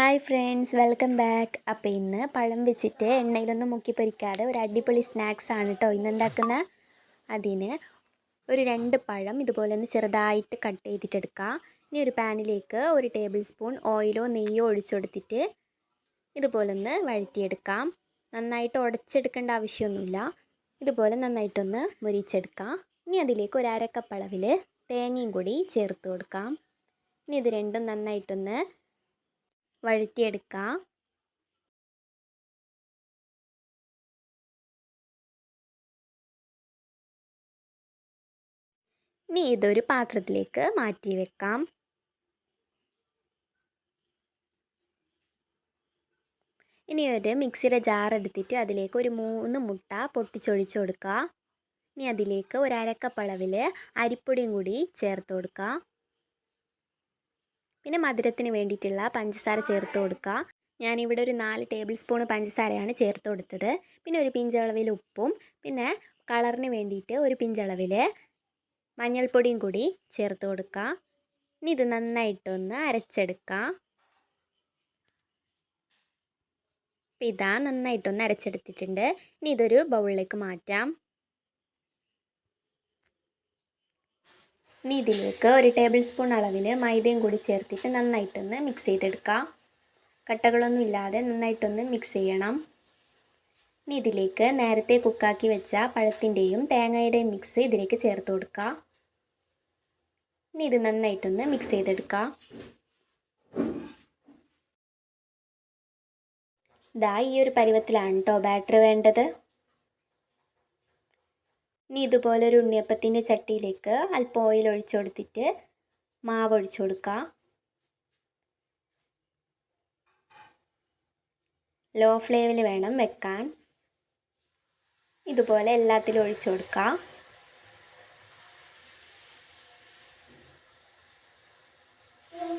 Hi friends welcome back അപ്പോൾ ഇന്ന് പഴം വെച്ചിട്ട് എണ്ണയിലൊന്നും മുക്കി പൊരിക്കാതെ ഒരു അടിപൊളി സ്നാക്സ് ആണ് കേട്ടോ ഇന്ന് ഉണ്ടാക്കുന്ന അതിന് ഒരു രണ്ട് പഴം ഇതുപോലെ ഒന്ന് ചെറുതായിട്ട് കട്ട് ചെയ്തിട്ടെടുക്കുക ഇനി ഒരു പാനിലേക്ക് ഒരു ടേബിൾ സ്പൂൺ ഓയിലോ നെയ്യോ ഒഴിച്ചെടുത്തിട്ട് ഇതുപോലെ ഒന്ന് വഴറ്റിയെടുക്കാം. നന്നായിട്ട് ഉടച്ചെടുക്കേണ്ട ആവശ്യമൊന്നുമില്ല. ഇതുപോലെ നന്നായിട്ടൊന്ന് മുരിച്ചെടുക്കാം. ഇനി അതിലേക്ക് ഒരു അരക്കപ്പളവിൽ തേങ്ങയും കൂടി ചേർത്ത് കൊടുക്കാം. ഇനി ഇത് രണ്ടും നന്നായിട്ടൊന്ന് വഴറ്റിയെടുക്കാം. ഇനി ഇതൊരു പാത്രത്തിലേക്ക് മാറ്റി വെക്കാം. ഇനി ഒരു മിക്സിയുടെ ജാർ എടുത്തിട്ട് അതിലേക്ക് ഒരു മൂന്ന് മുട്ട പൊട്ടിച്ചൊഴിച്ച് കൊടുക്കുക ഇനി അതിലേക്ക് ഒരു അരക്കപ്പളവിൽ അരിപ്പൊടിയും കൂടി ചേർത്ത് കൊടുക്കുക പിന്നെ മധുരത്തിന് വേണ്ടിയിട്ടുള്ള പഞ്ചസാര ചേർത്ത് കൊടുക്കുക. ഞാനിവിടെ ഒരു നാല് ടേബിൾ സ്പൂൺ പഞ്ചസാരയാണ് ചേർത്ത് കൊടുത്തത്. പിന്നെ ഒരു പിഞ്ചളവിൽ ഉപ്പും പിന്നെ കളറിന് വേണ്ടിയിട്ട് ഒരു പിഞ്ചളവിൽ മഞ്ഞൾപ്പൊടിയും കൂടി ചേർത്ത് കൊടുക്കുക. ഇനി ഇത് നന്നായിട്ടൊന്ന് അരച്ചെടുക്കാം അപ്പം ഇതാ നന്നായിട്ടൊന്ന് അരച്ചെടുത്തിട്ടുണ്ട്. ഇനി ഇതൊരു ബൗളിലേക്ക് മാറ്റാം. ഇനി ഇതിലേക്ക് ഒരു ടേബിൾ സ്പൂൺ അളവിൽ മൈദയും കൂടി ചേർത്തിട്ട് നന്നായിട്ടൊന്ന് മിക്സ് ചെയ്തെടുക്കാം. കട്ടകളൊന്നും ഇല്ലാതെ നന്നായിട്ടൊന്ന് മിക്സ് ചെയ്യണം. ഇനി ഇതിലേക്ക് നേരത്തെ കുക്കാക്കി വെച്ച പഴത്തിന്റെയും തേങ്ങയുടെയും മിക്സ് ഇതിലേക്ക് ചേർത്ത് കൊടുക്കുക ഇനി ഇത് നന്നായിട്ടൊന്ന് മിക്സ് ചെയ്തെടുക്കാം. ഇതാ ഈ ഒരു പരുവത്തിലാണ് കേട്ടോ ബാറ്റർ വേണ്ടത്. ഇനി ഇതുപോലെ ഒരു ഉണ്ണിയപ്പത്തിന്റെ ചട്ടിയിലേക്ക് അല്പം ഓയിൽ ഒഴിച്ചു കൊടുത്തിട്ട് മാവ് ഒഴിച്ചു കൊടുക്കുക ലോ ഫ്ലെയിമിൽ വേണം വെക്കാൻ. ഇതുപോലെ എല്ലാത്തിലും ഒഴിച്ചു കൊടുക്കുക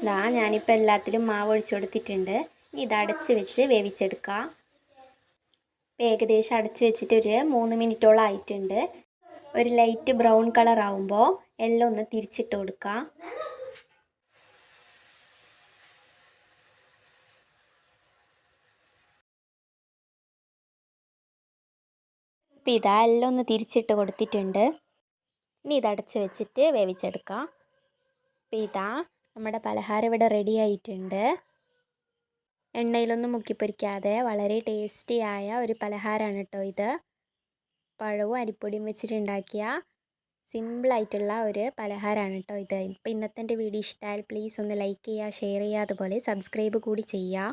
ഇതാ ഞാനിപ്പോൾ എല്ലാത്തിലും മാവ് ഒഴിച്ചു കൊടുത്തിട്ടുണ്ട്. ഇനി ഇത് അടച്ച് വെച്ച് വേവിച്ചെടുക്കുക ഏകദേശം അടച്ച് വെച്ചിട്ട് ഒരു മൂന്ന് മിനിറ്റോളം ആയിട്ടുണ്ട്. ഒരു ലൈറ്റ് ബ്രൗൺ കളർ ആവുമ്പോൾ എല്ലാം ഒന്ന് തിരിച്ചിട്ട് കൊടുക്കുക അപ്പോൾ ഇതാ എല്ലാം ഒന്ന് തിരിച്ചിട്ട് കൊടുത്തിട്ടുണ്ട്. ഇനി ഇത് അടച്ച് വെച്ചിട്ട് വേവിച്ചെടുക്കാം. അപ്പോൾ ഇതാ നമ്മുടെ പലഹാരം ഇവിടെ റെഡി ആയിട്ടുണ്ട്. എണ്ണയിലൊന്നും മുക്കിപ്പൊരിക്കാതെ വളരെ ടേസ്റ്റിയായ ഒരു പലഹാരമാണ് കേട്ടോ ഇത്. പഴവും അരിപ്പൊടിയും വെച്ചിട്ടുണ്ടാക്കിയ സിമ്പിളായിട്ടുള്ള ഒരു പലഹാരമാണ് കേട്ടോ ഇത്. ഇപ്പോൾ ഇന്നത്തെ വീഡിയോ ഇഷ്ടമായാൽ പ്ലീസ് ഒന്ന് ലൈക്ക് ചെയ്യുക ഷെയർ ചെയ്യുക അതുപോലെ സബ്സ്ക്രൈബ് കൂടി ചെയ്യുക.